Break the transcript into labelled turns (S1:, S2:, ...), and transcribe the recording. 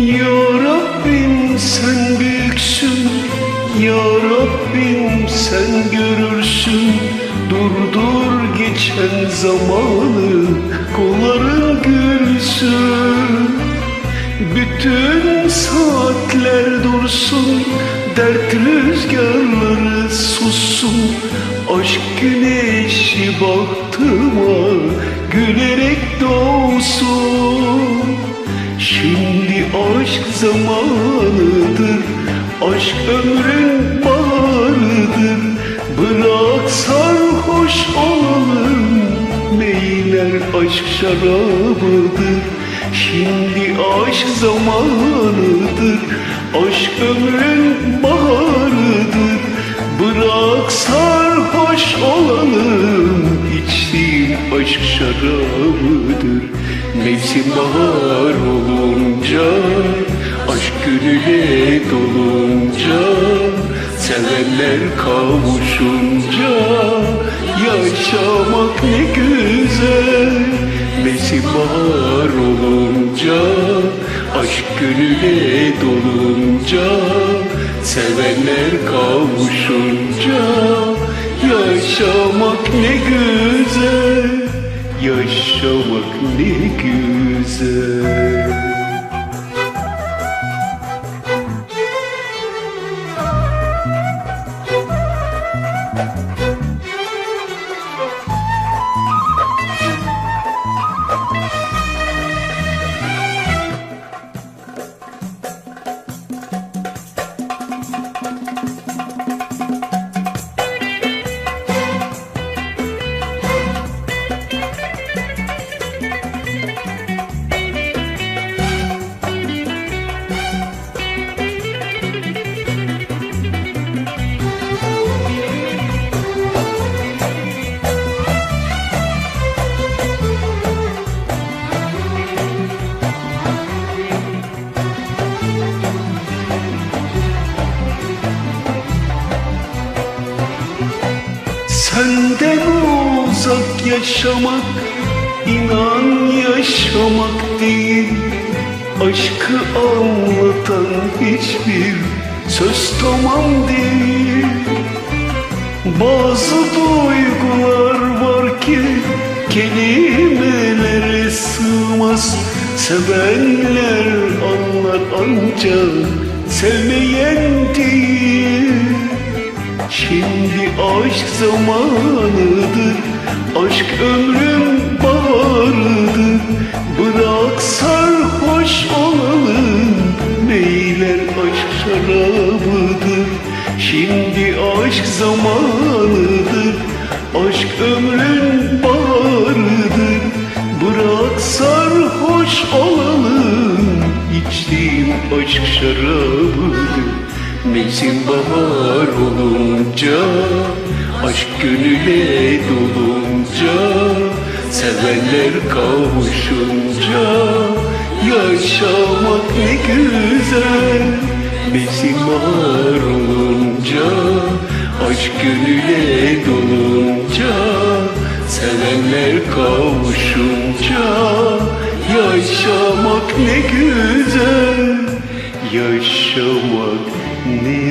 S1: Ya Rabbim sen büyüksün Ya Rabbim sen görürsün. Durdur geçen zamanı Kolların gülsün. Bütün saatler dursun Dert rüzgarları sussun. Aşk güneşi baktıma Gülerek doğsun Şimdi aşk zamanıdır Aşk ömrün baharıdır Bırak sarhoş olalım Meyler aşk şarabıdır. Şimdi aşk zamanıdır Aşk ömrün baharıdır Bırak sarhoş olalım İçtiğim aşk şarabıdır Mevsim bahar olunca Aşk gönüle dolunca Sevenler kavuşunca Yaşamak ne güzel. Mevsim bahar olunca Aşk gönüle dolunca Sevenler kavuşunca Yaşamak ne güzel Yaşamak ne güzel Senden uzak yaşamak inan yaşamak değil. Aşkı anlatan hiçbir söz tamam değil. Bazı duygular var ki kelimelere sığmaz. Sevenler anlar ancak sevmeyen değil Şimdi aşk zamanıdır Aşk ömrün baharıdır Bırak sarhoş olalım Neyler aşk şarabıdır. Şimdi aşk zamanıdır Aşk ömrün baharıdır Bırak sarhoş olalım İçtiğim aşk şarabıdır Mevsim bahar olunca Aşk gönüle dolunca Sevenler kavuşunca Yaşamak ne güzel. Mevsim bahar olunca Aşk gönüle dolunca Sevenler kavuşunca Yaşamak ne güzel. Yaşamak me